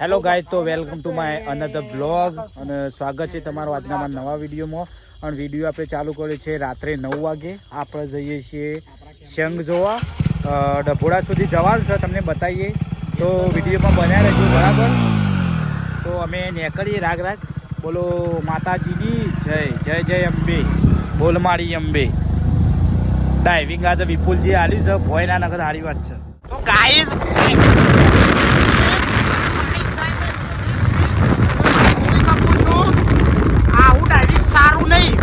Hello guys તો welcome to my another blog અને સ્વાગત છે તમારું આજના મારા નવા વિડીયોમાં. અને વીડિયો આપણે ચાલુ કર્યો છે રાત્રે નવ વાગે. આપણે જઈએ છીએ શંખ જોવા. ડભોડા સુધી જવાનું છે, તમને બતાવીએ. તો વિડીયોમાં બન્યા રહેજો, બરાબર? તો અમે નીકળીએ, રાગ રાગ. બોલો, માતાજીની જય જય જય અંબે. બોલમાળી અંબે. ડાઇવિંગ આજે વિપુલજી આવ્યું છે ભોયના નગર સારી વાત છે. તો ગાઈઝ જોઈ શકું છું આવું ડાઇવિંગ સારું નહીં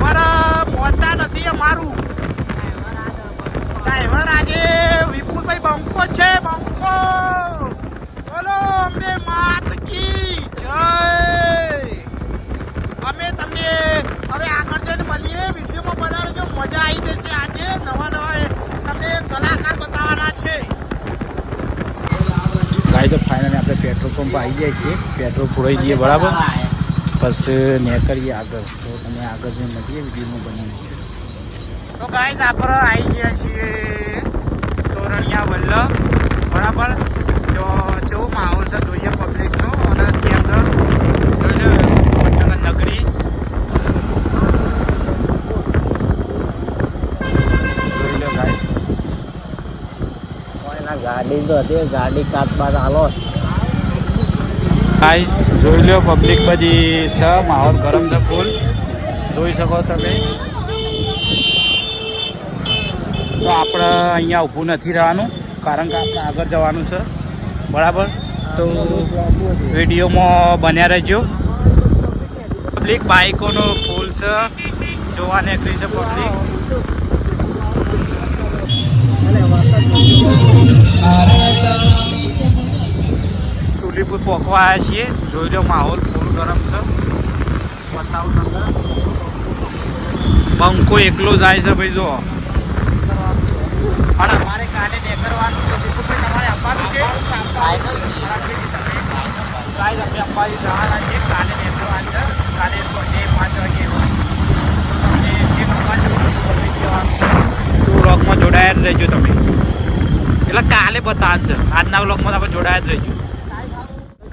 પણ મોનતા નથી અમારું ડ્રાઈવર આજે વિપુલભાઈ બંકો છે બંકો બોલો અમે માત કી જય! અમે તમને હવે આગળ જઈને મળીએ વિડીયોમાં બનાવજો મજા આવી જશે આજે નવા નવા તમને કલાકાર બતાવવાના છે. ગાય તો ફાઇનલી આપણે પેટ્રોલ પંપ આવી જાય છીએ. પેટ્રોલ પુરાઈ દઈએ બરાબર? પછી નીકળીએ આગળ. તો તમે આગળ જઈને મળીએ વિડીયોમાં બની તો ગાય આપણે આવી ગયા છીએ. તોરણિયા વલ્લભ. બરાબર તો જેવો માહોલ છે જોઈએ પબ્લિકનો અને કેમ અંદર જોઈ લો વડનગર નગરી ગાડી તો હતી ગાડી કાચ બાદ હાલો. ગાઈસ જોઈ લો પબ્લિક બધી છે માહોલ ગરમ છે ફૂલ જોઈ શકો તમે. તો આપણે અહીંયા ઊભું નથી રહેવાનું. કારણ કે આપણે આગળ જવાનું છે. બરાબર? તો વિડીયોમાં બન્યા રહેજો. પબ્લિક બાઇકોનો ફૂલ છે. જોવા નીકળી છે પબ્લિક. સુલીપુર પોખવા આવ્યા છીએ. જોઈ લો માહોલ ફૂલ ગરમ છે. બતાવું તમને બંકો એકલો જાય છે ભાઈ જો. અને કાલે નીકળવાનું છે. દીપુભાઈ તમારે આપવાનું છે. ગાઈસ અમે અંબાજી જવાના છીએ. કાલે નીકળવાનું છે. કાલે સાંજે પાંચ વાગે તમને જે તો વ્લોગમાં જોડાયા જ રહેજો તમે. એટલે કાલે બતાવ છે. આજના વ્લોગમાં આપણે જોડાયા જ રહેજો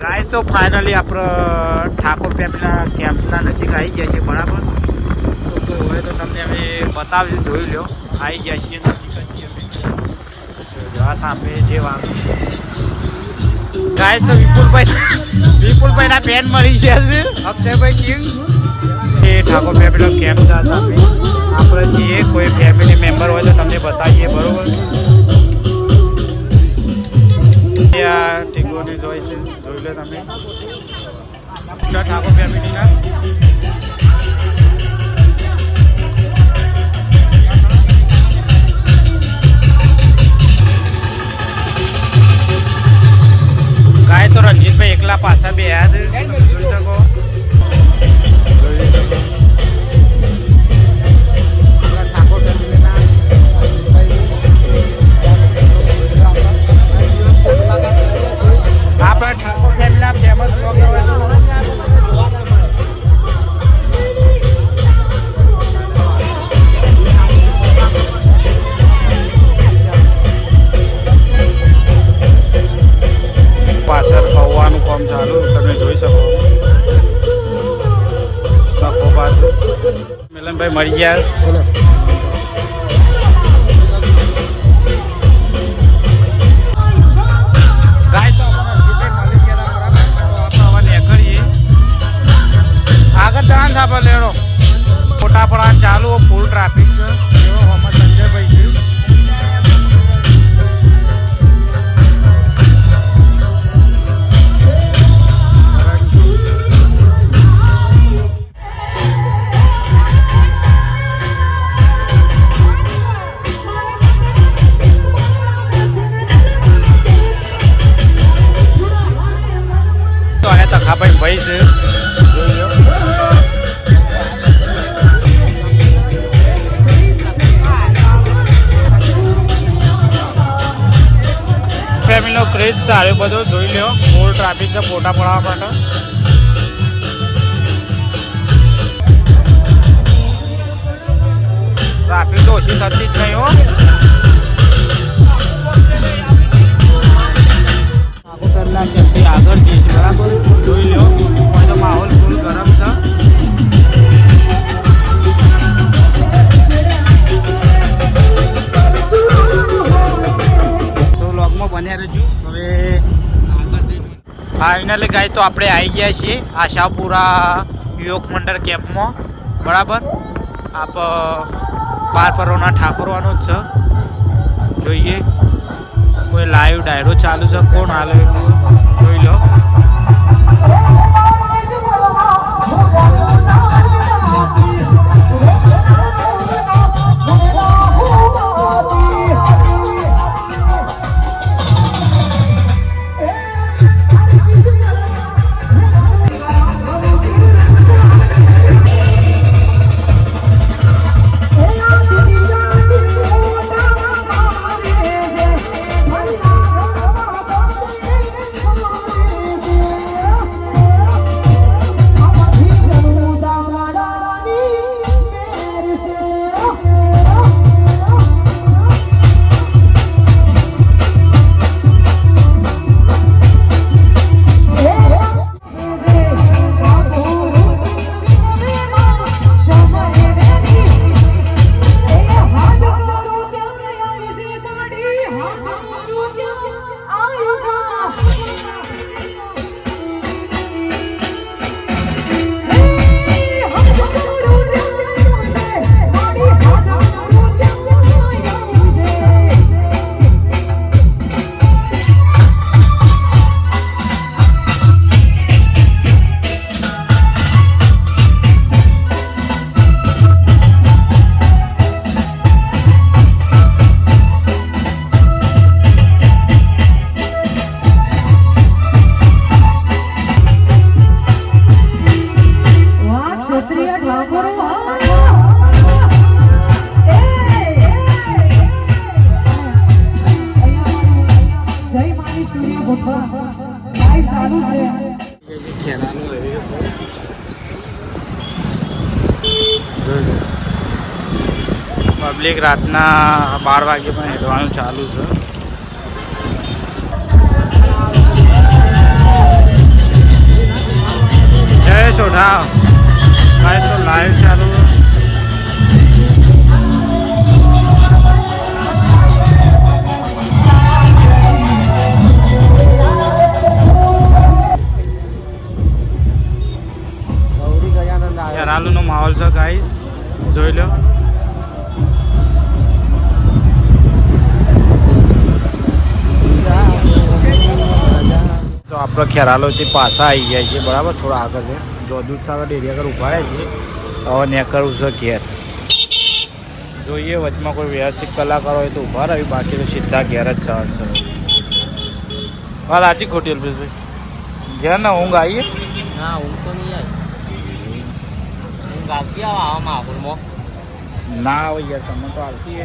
ગાય તો ફાઇનલી આપણે ઠાકોર ફેમિલીના કેમ્પના નજીક આવી ગયા છીએ બરાબર? તો કોઈ હોય તો તમને અમે બતાવીશું જોઈ લો આવી ગયા છીએ. જો આ સામે જે વાગ ગાઈસ તો વિપુલભાઈ વિપુલભાઈના પેન મળી છે. અક્ષયભાઈ કિંગ એ ઠાકોર ફેમિલીનો કેમ્પ આ આપણે જઈએ કોઈ ફેમિલી મેમ્બર હોય તો તમને બતાવીએ, બરોબર? આ ટીગોની જોઈ છે. જોઈ લો તમે. ઠાકોર ફેમિલીના ગાય તો રણજીતભાઈ એકલા પાછા બે યાદ જોઈ શકો મળી ગયા તો અને ભાઈ છે. ફેમિલીનો ક્રેઝ સારો બધો, જોઈ લો ફૂલ ટ્રાફિક છે ફોટા પડાવવા માટે. ટ્રાફિક તો ઓછી થતી જ નહીં હો. આગળ જઈએ બરાબર? જોઈ લો કોઈ તો માહોલ ફૂલ ગરમ છે. તો લોગમાં બન્યા રહેજો. હવે ફાઇનલી ગાય તો આપણે આવી ગયા છીએ આશાપુરા યુવક મંડળ કેમ્પમાં. બરાબર? આપ બાર પરોના ઠાકોરવાનું જ છે. જોઈએ. કોઈ લાઈવ ડાયરો ચાલુ છે કોણ હાલે જોઈ લો પબ્લિક રાતના બાર વાગે પણ હેડવાનું ચાલુ છે જય સોઢા કાંઈ તો લાઈવ છે. આવ્યો માહોલ છે ગાઈસ જોઈ લો. તો આપણે ખેરાલોથી પાછા આવી ગયા છીએ, બરાબર? થોડા આગળ છે. જો દૂધસાગર ડેરી આગળ રહ્યા છીએ હવે નીકળવું છે ઘેર. જોઈએ, વચમાં કોઈ વ્યવસ્થિત કલાકાર હોય તો ઊભા રહી, બાકી તો સીધા ઘેર જ જવાનું છે. હા રાજી ખોટી અલ્પેશભાઈ. ઘેર ને ઊંઘ આવીએ ના, ઊંઘ તો નહીં આવી આવતી આવા આવા માહોલમાં ના હોય તમે તો આવતી